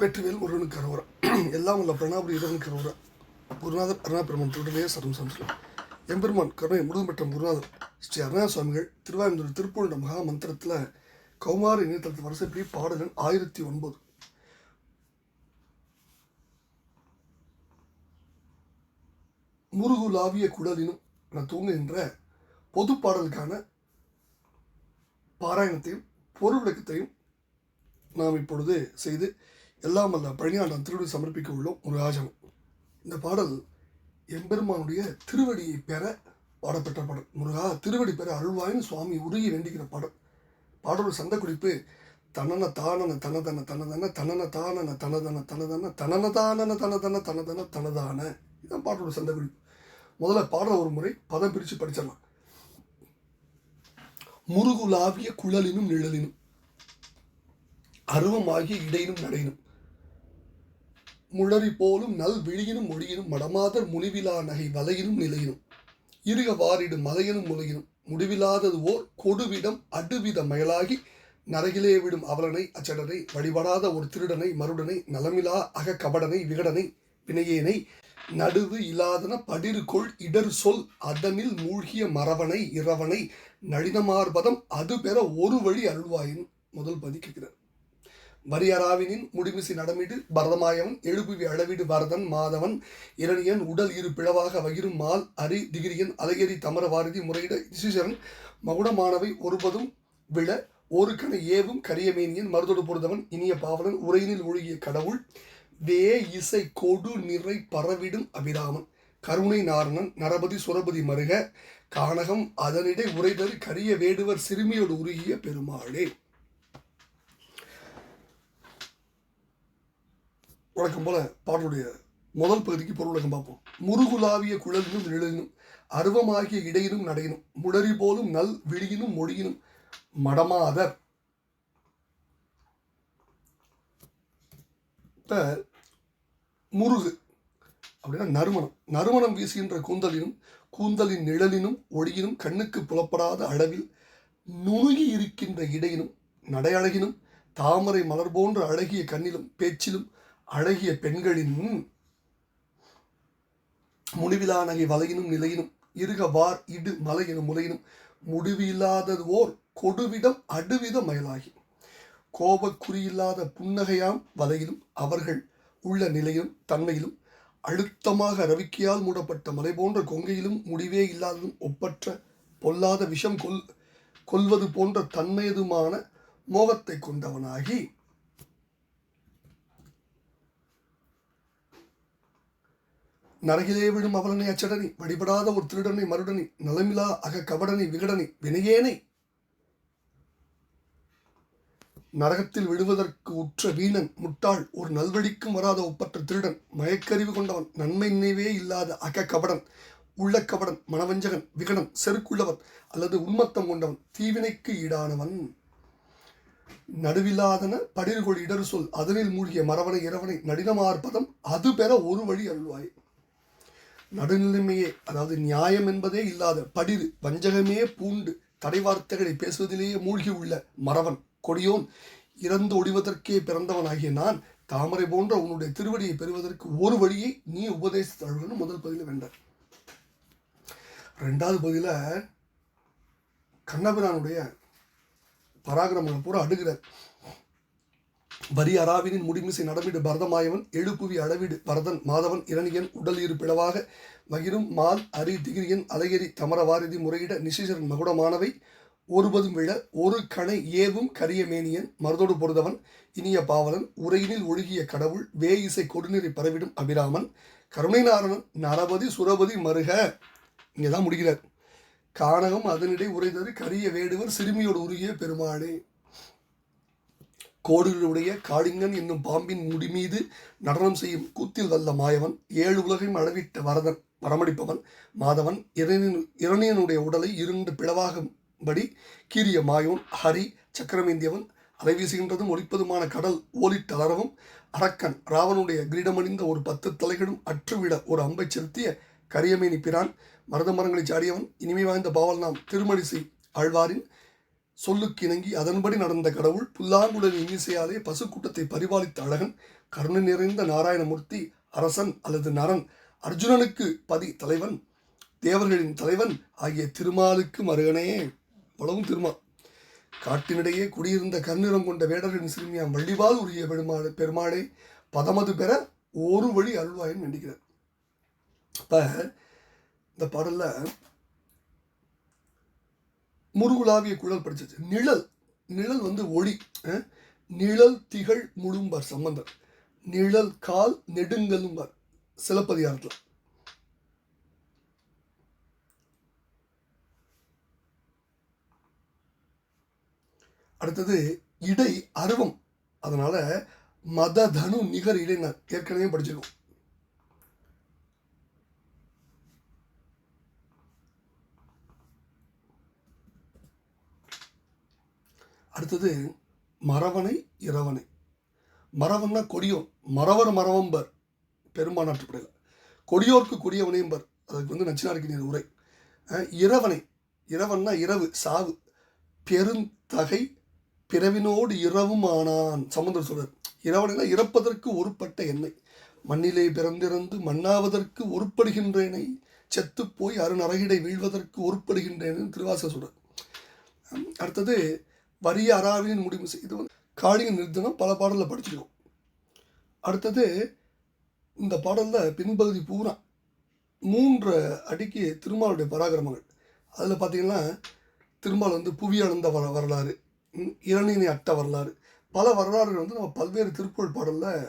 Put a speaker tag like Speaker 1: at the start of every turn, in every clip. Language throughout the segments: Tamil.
Speaker 1: வெற்றிவேல் முருகனுக்கு கரோரம் எல்லாம் உள்ள பிரணாபுரி இறைவனுக்கு கரோரம் குருநாதர் அருணாபெருமன் திருடலே சரம் எம்பெருமான் கருணை முழுதும் பெற்ற குருநாதர் ஸ்ரீ அருணா சுவாமிகள் திருவாயந்தூர் திருப்பூண்ட மகா மந்திரத்தில் கௌமார இணையதளத்து வரிசைப்படி பாடலன் ஆயிரத்தி ஒன்பது. முருகுலாவிய குடலினும் என தூங்குகின்ற பொது பாடலுக்கான பாராயணத்தையும் பொருள் விளக்கத்தையும் நாம் இப்பொழுது செய்து எல்லாம் அல்ல பழனியாண்டன் திருவடி சமர்ப்பிக்க உள்ளோம் முருகாஜனம் இந்த பாடல் எம்பெருமானுடைய திருவடியை பெற பாடப்பெற்ற பாடல். முருகா திருவடி பெற அருள்வாயின் சுவாமி உருகி வேண்டிக்கிற பாடல். பாடலோட சந்த குறிப்பு தனன தானன தனதன தனதன தனன தானன தனதன தனதன தனன தானன தனதன தனதன தனதான. இதுதான் பாடலோட சந்த குறிப்பு. முதல்ல பாடல் ஒரு முறை பதம் பிரித்து படிச்சிடலாம். முருகுலாவிய குழலினும் நிழலினும் அருவமாகிய இடையினும் நடையினும். முழறி போலும் நல் விழியினும் மொழியினும் மடமாதர் முனிவிலா நகை வலையினும் நிலையினும். இருக வாரிடும் மலையினும் முலையினும். முடிவில்லாதது ஓர் கொடுவிடம் அடுவித மயலாகி நரகிலே விடும் அவலனை அச்சடனை வழிபடாத ஒரு திருடனை மருடனை நலமிலா அக கபடனை விகடனை வினையேனை நடுவு இல்லாதன படிருகொள் இடர் சொல் அதனில் மூழ்கிய மரவனை இரவனை நளினமார்பதம் அது பெற ஒரு வழி அருள்வாயின் முதல் பதி கேட்கிறார் வரியராவினின் முடிமிசி நடமிடு பரதமாயவன் எழுபுவி அளவிடு வரதன் மாதவன் இரணியன் உடல் இரு பிளவாக வகிரும் மால் அரி திகிரியன் அலையரி தமர வாரதி முறையிட இசுசரன் மகுடமானவை ஒருபதும் விழ ஒரு கண ஏவும் கரியமேனியன் மருதொடு பொருதவன் இனிய பாவலன் உரையினில் ஒழுகிய கடவுள் வே இசை கொடு நிறை பரவிடும் அபிராமன் கருணை நாரணன் நரபதி சுரபதி மருக கானகம் அதனிடை உரைதரு கரிய வேடுவர் சிறுமியோடு உருகிய பெருமாளே. வழக்கம் போல பாடலுடைய முதல் பகுதிக்கு பொருள் விளக்கம் பார்ப்போம். முருகுலாவிய குழலினும் நிழலினும் அருவமாகிய இடையினும் நடையினும் முடரி போலும் நல் விழியினும் மொழியினும் மடமாதர். இப்போ முருகு அப்படின்னா நறுமணம். நறுமணம் வீசுகின்ற கூந்தலினும் கூந்தலின் நிழலினும் ஒளியினும் கண்ணுக்கு புலப்படாத அளவில் நுணுகி இருக்கின்ற இடையினும் நடையழகினும் தாமரை மலர் போன்ற அழகிய கண்ணிலும் பேச்சிலும் அழகிய பெண்களின் முடிவிலா நகை வலையினும் நிலையினும் இருக வார் இடு மலையினும் முலையினும் முடிவில்லாதது ஓர் கொடுவிடம் அடுவித மயலாகி. கோபக்குறியில்லாத புன்னகையாம் வலையிலும் அவர்கள் உள்ள நிலையிலும் தன்மையிலும் அழுத்தமாக ரவிக்கையால் மூடப்பட்ட மலை போன்ற கொங்கையிலும் முடிவே இல்லாததும் ஒப்பற்ற பொல்லாத விஷம் கொல் கொல்வது போன்ற தன்மையதுமான மோகத்தை கொண்டவனாகி. நரகிலே விழும் அவலனை அச்சடனி வழிபடாத ஒரு திருடனை மருடனை நலமிலா அக கபடனை விகடனை வினையேனை. நரகத்தில் விழுவதற்கு உற்ற வீணன் முட்டாள் ஒரு நல்வழிக்கும் வராத ஒப்பற்ற திருடன் மயக்கறிவு கொண்டவன் நன்மை நினைவே இல்லாத அக கபடன் உள்ள கபடன் மனவஞ்சகன் விகடன் செருக்குள்ளவன் அல்லது உன்மத்தம் கொண்டவன் தீவினைக்கு ஈடானவன். நடுவில்லாதன படிர்கொள் இடர் சொல் அதனில் மூழ்கிய மரவனை இரவனை நடினமார்பதம் அது பெற ஒரு வழி அருள்வாய். நடுநிலைமையே அதாவது நியாயம் என்பதே இல்லாத படிறு வஞ்சகமே பூண்டு தடைவார்த்தைகளை பேசுவதிலேயே மூழ்கி உள்ள மறவன் கொடியோன். இறந்து ஒடிவதற்கே பிறந்தவனாகிய நான் தாமரை போன்ற உன்னுடைய திருவடியை பெறுவதற்கு ஒரு வழியை நீ உபதேசித்தழுகன்னு முதல் பகுதியில் வென்றார். ரெண்டாவது பகுதியில் கண்ணபிரானுடைய பராக்கிரமங்கள் பூரா அடுகிறார் வரி அராவினின் முடிமிசை நடமிடு பரதமாயவன் எழுப்புவி அளவிடு பரதன் மாதவன் இரணியன் உடல் இரு பிளவாக மகிரும் மால் அரி திகிரியன் அலையரி தமரவாரதி முறையிட நிசிசரன் மகுடமானவை. ஒருபதும் விழ ஒரு கணை ஏவும் கரிய மேனியன் மருதோடு பொருதவன் இனிய பாவலன் உரையினில் ஒழுகிய கடவுள் வே இசை கொடுநீரை பரவிடும் அபிராமன். கருணை நாரணன் நரபதி சுரபதி மருக. இங்கே தான் முடிகிறார். கானகம் அதனிடை உரைதரு கரிய வேடுவர் சிறுமியோடு உருகிய பெருமாளே. கோடுகளுடைய காளிங்கன் என்னும் பாம்பின் முடி மீது நடனம் செய்யும் கூத்தில் வல்ல மாயவன் ஏழு உலகையும் அளவிட்ட வரதன் வரமடிப்பவன் மாதவன் இரணியன் இரணியனுடைய உடலை இருண்டு பிளவாகும்படி கீரிய மாயோன் ஹரி சக்கரமேந்தியவன் அலை வீசுகின்றதும் ஒழிப்பதுமான கடல் ஓலிட்டலரவும் அரக்கன் ராவனுடைய கிரீடமணிந்த ஒரு பத்து தலைகளும் அற்றுவிட ஒரு அம்பை செலுத்திய கரியமேனி பிரான் மருத மரங்களை சாடியவன் இனிமை வாய்ந்த பாவல் நாம் திருமணிசை ஆழ்வாரின் சொல்லுக்கு இணங்கி அதன்படி நடந்த கடவுள் புல்லாங்குழல் இன்னிசையாலே பசுக்கூட்டத்தை பரிபாலித்த அழகன் கருணை நிறைந்த நாராயணமூர்த்தி அரசன் அல்லது நரன் அர்ஜுனனுக்கு பதி தலைவன் தேவர்களின் தலைவன் ஆகிய திருமாலுக்கு மருகனே வளவும் திருமால் காட்டினிடையே குடியிருந்த கண்ணிறம் கொண்ட வேடர்களின் சிறுமியாம் வள்ளிவால் உரிய பெருமாள் பெருமாளை பதமது பெற ஒரு வழி அல்வாயன் நினைக்கிறார் அப்ப இந்த பாடல்ல முருகுலாவிய குழல் படித்தது நிழல். நிழல் வந்து ஒளி. அஹ், நிழல் திகழ் முழும்பார் சம்பந்தர் நிழல் கால் நெடுங்கலும்பார் சிலப்பதிகாரத்தில். அடுத்தது இடை அருவம். அதனால மத தனு நிகர் இடையினர் ஏற்கனவே படிச்சிருக்கோம். அடுத்தது மரவனை இரவனை மறவன்னா கொடியோன் மறவர் மறவம்பர் பெரும்பான்மைப்படையில் கொடியோர்க்கு கொடியவனையும்பர் அதுக்கு வந்து நச்சினாருக்கு உரை. இரவனை இரவன்னா இரவு சாவு. பெருந்தகை பிறவினோடு இரவும் ஆனான் சமுந்தர் சொல்றார். இரவனைனா இறப்பதற்கு ஒருப்பட்ட எண்ணெய் மண்ணிலே பிறந்திருந்து மண்ணாவதற்கு ஒருப்படுகின்றேனை செத்துப்போய் போய் அருநரகிடை வீழ்வதற்கு ஒருப்படுகின்றேன்னு திருவாச சொல்கிறார் அடுத்தது வரிய அராவின் முடிவு செய்து வந்து காளியின் நிறுத்தனம் பல பாடலில் படிச்சிருக்கோம். அடுத்தது இந்த பாடலில் பின்பகுதி பூரா மூன்று அடிக்கு திருமாலுடைய பராக்கிரமங்கள். அதில் பார்த்தீங்கன்னா திருமால் வந்து புவி வர வரலாறு ம், இரணினை அட்ட வரலாறு பல வரலாறுகள் வந்து நம்ம பல்வேறு திருக்குறள் பாடலில்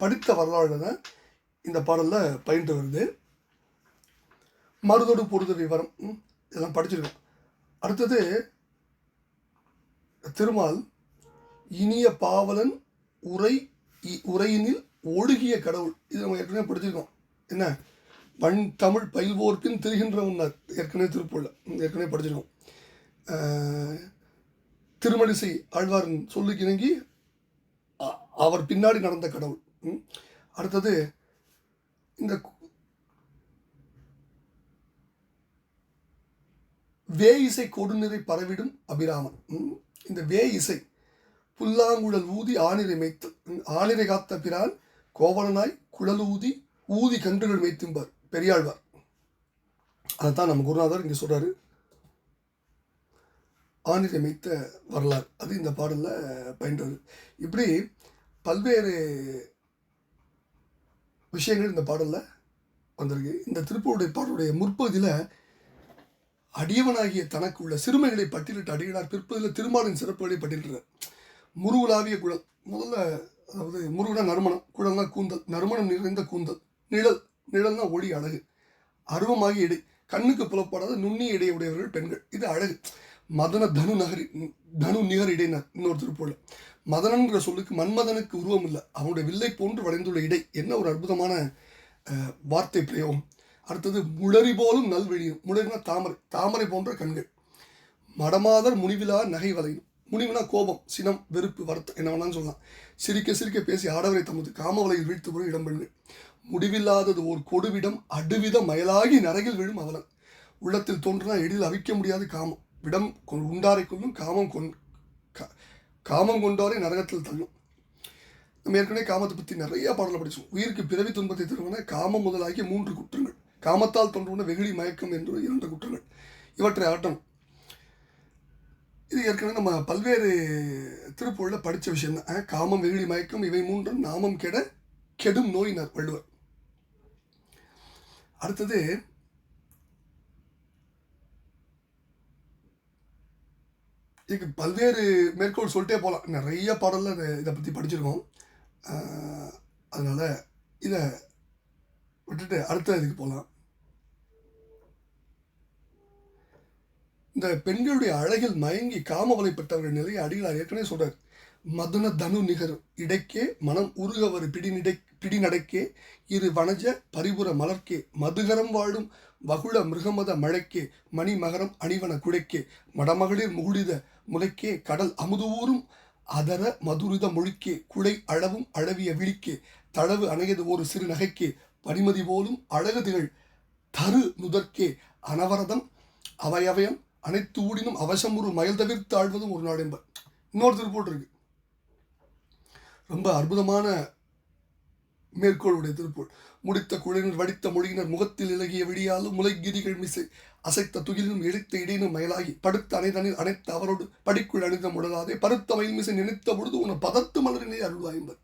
Speaker 1: படித்த வரலாறு தான் இந்த பாடலில் பயின்று வருது. மருதொடு பொருது விவரம் இதெல்லாம் படிச்சிருக்கோம். அடுத்தது திருமால் இனிய பாவலன் உரை இ- உரையினில் ஒழுகிய கடவுள். இது நம்ம ஏற்கனவே படிச்சிருக்கோம். என்ன? வன் தமிழ் பயில்வோர்க்கின் திரிகின்ற உன்னார் ஏற்கனவே திருப்பூரில். ஏற்கனவே படிச்சிருக்கோம். திருமணிசை ஆழ்வாரின் சொல்லுக்கு இணங்கி அ- அவர் பின்னாடி நடந்த கடவுள். ம். அடுத்தது இந்த வே இசை கொடுநிறை பரவிடும் அபிராமன். இந்த வே இசை. புல்லாங்குழல் ஊதி ஆணிரை மேய்த்து ஆணிரை காத்த பிரான் கோவலனாய் குழல் ஊதி ஊதி கன்றுகள் மேய்த்தும்பார் பெரியாழ்வார். அதைத்தான் நம்ம குருநாதர் இங்கே சொல்கிறாரு ஆணிரை மேய்த்த வரலாறு. அது இந்த பாடலில் பயின்றது இப்படி பல்வேறு விஷயங்கள் இந்த பாடலில் வந்திருக்கு. இந்த திருப்பூருடைய பாடலுடைய முற்பகுதியில் அடியவனாகிய தனக்கு உள்ள சிறுமைகளை பட்டியலிட்டு அடிகளார் பிற்பதில் திருமாலின் சிறப்புகளை பட்டியலிடுறார் முருகுலாவிய குழல் முதல்ல அதாவது முருகனா நறுமணம் குழல்னா கூந்தல் நறுமணம் நிறைந்த கூந்தல் நிழல் நிழல்னா ஒளி அழகு. அருவமாகி இடை கண்ணுக்கு புலப்படாத நுண்ணிய இடையுடையவர்கள் பெண்கள். இது அழகு. மதன தனு நகரி தனு நிகர் இடையினர் இன்னொரு திருப்பூர்ல மதனன்ற சொல்லுக்கு மன்மதனுக்கு உருவம் இல்லை. அவனுடைய வில்லை போன்று வளைந்துள்ள இடை. என்ன ஒரு அற்புதமான வார்த்தை பிரயோகம். அடுத்தது முளரி போலும் நல்வெளியும் முளறினா தாமரை. தாமரை போன்ற கண்கள். மடமாதர் முனிவிலா நகை வலையும் முனிவுனா கோபம் சினம் வெறுப்பு வருத்தம் என்ன வேணாலும் சொல்லலாம். சிரிக்க சிரிக்க பேசி ஆடவரை தமது காமவலையில் வீழ்த்து போய் இடம் பெண்கள் முடிவில்லாதது ஓர் கொடுவிடம் அடுவித மயலாகி நரகில் விழும் அவலன் உள்ளத்தில் தோன்றினா எளிதில் அவிக்க முடியாது காமம். விடம் கொ- உண்டாரை கொள்ளும் காமம் கொண் கா- காமம் கொண்டாரே நரகத்தில் தள்ளும். நம்ம ஏற்கனவே காமத்தை பற்றி நிறைய பாடலை படிச்சோம். உயிருக்கு பிறவி துன்பத்தை தருவன காமம் முதலாகிய மூன்று குற்றங்கள். காமத்தால் தோன்றுவன வெகுளி மயக்கம் என்று இரண்டு குற்றங்கள். இவற்றை ஆட்டம். இது ஏற்கனவே நம்ம பல்வேறு திருப்பூரில் படித்த விஷயம் தான். காமம் வெகுளி மயக்கம் இவை மூன்றும் நாமம் கெட கெடும் நோயினர் வள்ளுவர். அடுத்தது இதுக்கு பல்வேறு மேற்கோள் சொல்லிட்டே போகலாம் நிறைய பாடலில் இதை இதை பற்றி படிச்சிருக்கோம். அதனால் இதை விட்டுட்டு அடுத்த இதுக்கு போகலாம் இந்த பெண்களுடைய அழகில் மயங்கி காமவலைப்பட்டவர்கள் நிலையை அடிகளார் ஏற்கனவே சொல்றார். மதன தனு நிகர் இடைக்கே மனம் உருகவர் பிடிநிடை பிடிநடைக்கே இரு வனஜ பரிபுர மலர்க்கே மதுகரம் வாழும் வகுள மிருகமத மழைக்கே மணிமகரம் அணிவன குடைக்கே மடமகளிர் முகுடித முளைக்கே கடல் அமுதுவூரும் அதர மதுரித மொழிக்கே குடை அளவும் அளவிய விழிக்கே தளவு அணையது ஒரு சிறு நகைக்கே பனிமதி போலும் அழகு திகழ் தரு நுதற்கே அனவரதம் அவயவயம் அனைத்து ஊடினும் அவசம் ஒரு மயில் தவிர்த்து ஆழ்வதும் ஒரு நாடு என்பர். இன்னொரு திருப்பூர் இருக்கு. ரொம்ப அற்புதமான மேற்கோளுடைய திருப்பூர் முடித்த குழினர் வடித்த மொழியினர் முகத்தில் இலகிய விடியாலும் முளைகிரிகள் மிசை அசைத்த துகிலும் இழுத்த இடையினும் மயலாகி படுத்த அனைதனில் அனைத்து அவரோடு படிக்குள் அணிந்த முடலாதே பருத்த மயில் மிசை நினைத்த பொழுது உன பதத்து மலரினை அருள்வாய்ம்பர்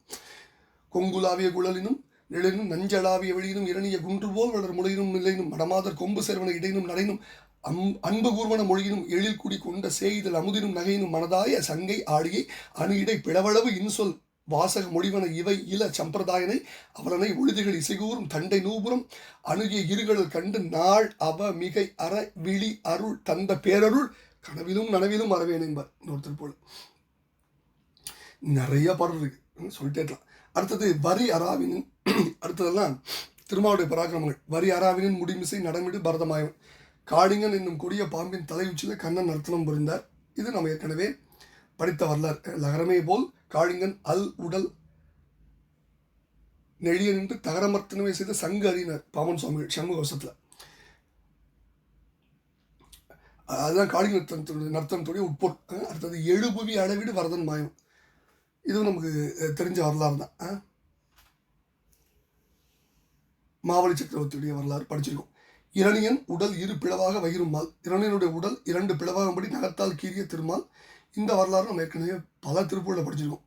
Speaker 1: கொங்குலாவிய குழலினும் நிழலினும் நஞ்சளாவிய வெளியினும் இரணிய குன்று போல் வளர் முளையினும் நிலையினும் மடமாதர் கொம்பு சேர்வன இடையினும் நடையினும் அம் அன்பு கூர்வன மொழியினும் எழில் குடி கொண்ட சேய்தல் அமுதினும் நகையினும் மனதாய சங்கை ஆடியை அணு இடை பிளவளவு இன்சொல் வாசக மொழிவன இவை இள சம்பிரதாயனை அவளனை ஒழுதிகள் இசைகூறும் தண்டை நூபுரம் அணுகிய இருகடல் கண்டு நாள் அவ மிகை அற விழி அருள் தந்த பேரருள் கனவிலும் நனவிலும் அறவேன் என்பார் இன்னொருத்தர் போல. நிறைய பாடல் இருக்கு. சொல்லிட்டே இருக்கலாம். அடுத்தது வரி அராவினின் அடுத்ததெல்லாம் திருமாவுடைய பராக்கிரமங்கள். வரி அராவினின் முடிமிசை நடமிடு பரதமாயவன். காளிங்கன் என்னும் கொடிய பாம்பின் தலையுச்சியில் கண்ணன் நர்த்தனம் புரிந்தார். இது நம்ம ஏற்கனவே படித்த வரலாறு. லகரமே போல் காளிங்கன் அல் உடல் நெழிய நின்று தகரமர்த்தனமே செய்த சங்கு அறிஞர் பாமன் சுவாமிகள் சண்முக வசத்தில் அதுதான் காளிங்க நர்த்தனத்துடைய நர்த்தனத்துடைய உட்பொருள். அடுத்தது எழுபுவி அளவீடு வரதன் மாயம். இதுவும் நமக்கு தெரிஞ்ச வரலாறு தான் மாவழி சக்கரவர்த்தியுடைய வரலாறு படிச்சிருக்கோம். இரணியன் உடல் இரு பிளவாக வகிருமால் இரணியனுடைய உடல் இரண்டு பிளவாகும்படி நகத்தால் கீறிய திருமால். இந்த வரலாறு நம்ம ஏற்கனவே பல திருப்பூரில் படிச்சிருக்கோம்.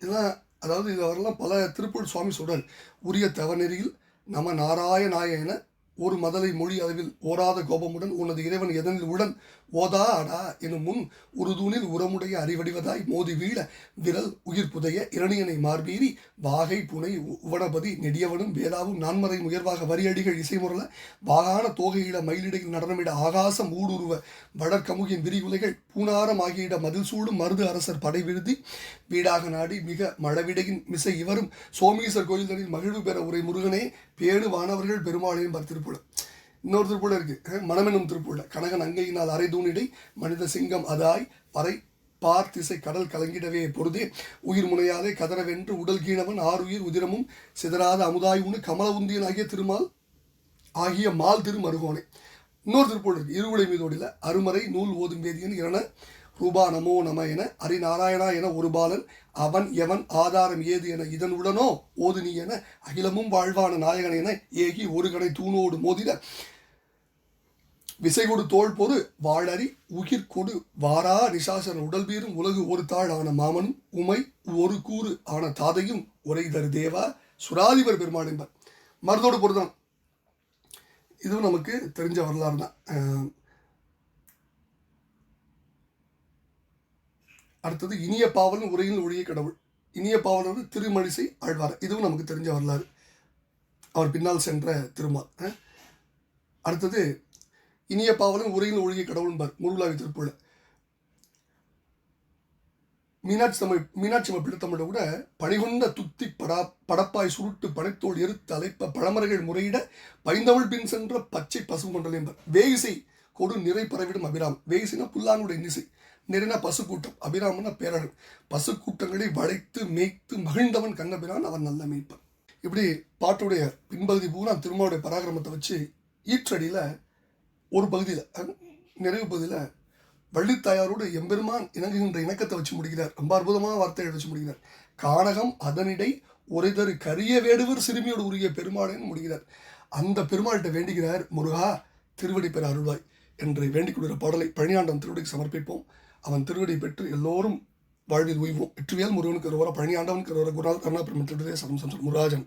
Speaker 1: இதெல்லாம் அதாவது இது வரலாம் பல திருப்பூர் சுவாமி சொல்கிறார் உரிய தவநெறியில் நம நாராயணாய என ஒரு மதலை மொழி அளவில் ஓராத கோபமுடன் உனது இறைவன் எதனில் உடன் ஓதா அடா எனும் முன் உருதூனில் உரமுடைய அறிவடிவதாய் மோதி வீழ விரல் உயிர் புதைய இரணியனை மார்பீறி வாகை புனை உ- உவனபதி நெடியவனும் வேதாவும் நான்மறை முயர்வாக வரியடிகள் இசைமுரல வாகான தோகையிட மயிலிடையில் நடனமிட ஆகாசம் ஊடுருவ வடற்கமுகின் விரிகுலைகள் பூனாரம் ஆகியிட மதில் சூடும் மருது அரசர் படை விருதி வீடாக நாடி மிக மழவிடையின் மிசை இவரும் சோமீசர் கோயில்களில் மகிழ்வு பெற உரை முருகனே பேணு வானவர்கள் பெருமாளையும் பர் இன்னொரு திருப்புல இருக்கு. அஹ், மணமெனும் திருப்புல. கனகன் அங்கையினால் அரை தூணிடை மனித சிங்கம் அதாய் பறை பார் திசை கடல் கலங்கிடவே பொருதே உயிர் முனையாலே கதறவென்று உடல் கீழவன் ஆறுயிர் உதிரமும் சிதறாத அமுதாய் உண்டு கமல உந்தியன் ஆகிய திருமால் ஆகிய மால் திருமருகோனை. இன்னொரு திருப்பூர் இருக்கு. இருவுளை மீதோடில அருமறை நூல் ஓதும் வேதியன் என ரூபா நமோ நம என ஹரிநாராயணா என ஒரு பாலன் அவன் எவன் ஆதாரம் ஏது என இதனுடனோ ஓது நீ என அகிலமும் வாழ்வான நாயகன் என ஏகி ஒரு கடை தூணோடு மோதிட விசை கொடு தோள் பொறு வாழறி உயிர் கொடு வாரா நிசாசன உடல் வீரும் உலகு ஒரு தாள் ஆன மாமனும் உமை ஒரு கூறு ஆன தாதையும் உரை தரு தேவா சுராதிபர் பெருமாள் என்பர். மருதோடு பொருதான் இதுவும் நமக்கு தெரிஞ்ச வரலாறு தான் அடுத்தது இனிய பாவலன் உரையில் ஒழிய கடவுள். இனிய பாவலர் திருமழிசை ஆழ்வார். இதுவும் நமக்கு தெரிஞ்ச வரலாறு. அவர் பின்னால் சென்ற திருமால் அடுத்தது இனிய பாவலன் உரையில் ஒழிய கடவுள்பார் முருளாவி திருப்புள்ள. மீனாட்சி தமிழ் மீனாட்சி அம்மா பிள்ளைத்தமிழை கூட பணிகொண்ட துத்தி படா படப்பாய் சுருட்டு பனைத்தோல் எருத்து அலைப்ப பழமறைகள் முறையிட பைந்தமிழ் பின் சென்ற பச்சை பசுங்கொண்டல் என்பர். வேயிசை கொடு நிறை பரவிடும் அபிராம் வேயிசைனா புல்லானுடைய இன்னிசை நிறைனா பசுக்கூட்டம். அபிராமனா பேரழன் பசுக்கூட்டங்களை வளைத்து மேய்த்து மகிழ்ந்தவன் கண்ணபிரான் அவன் நல்ல மேய்ப்பன் இப்படி பாட்டுடைய பின்பகுதி பூரா திருமாவுடைய பராக்கிரமத்தை வச்சு ஈற்றடியில் ஒரு பகுதியில் நிறைவு பகுதியில் வள்ளித்தாயாரோடு எம்பெருமான் இணங்குகின்ற இணக்கத்தை வச்சு முடிக்கிறார். ரொம்ப அற்புதமான வார்த்தையை வச்சு முடிக்கிறார். கானகம் அதனிடை ஒருதரு கரிய வேடுவர் சிறுமியோடு உரிய பெருமாளேன்னு முடிகிறார் அந்த பெருமாள்கிட்ட வேண்டுகிறார் முருகா திருவடி பெற அருள்வாய் என்று வேண்டிக் கொள்கிற பாடலை பழனியாண்டம் திருவடிக்கு சமர்ப்பிப்போம். அவன் திருவடி பெற்று எல்லோரும் வாழ்வில் உய்வோம். வெற்றிவேல் முருகனுக்கு ஒருவர பழனியாண்டவனுக்கு ஒருவர குருநாள் கருணா பிரமத்திலே சரம் சம்சம் முராஜன்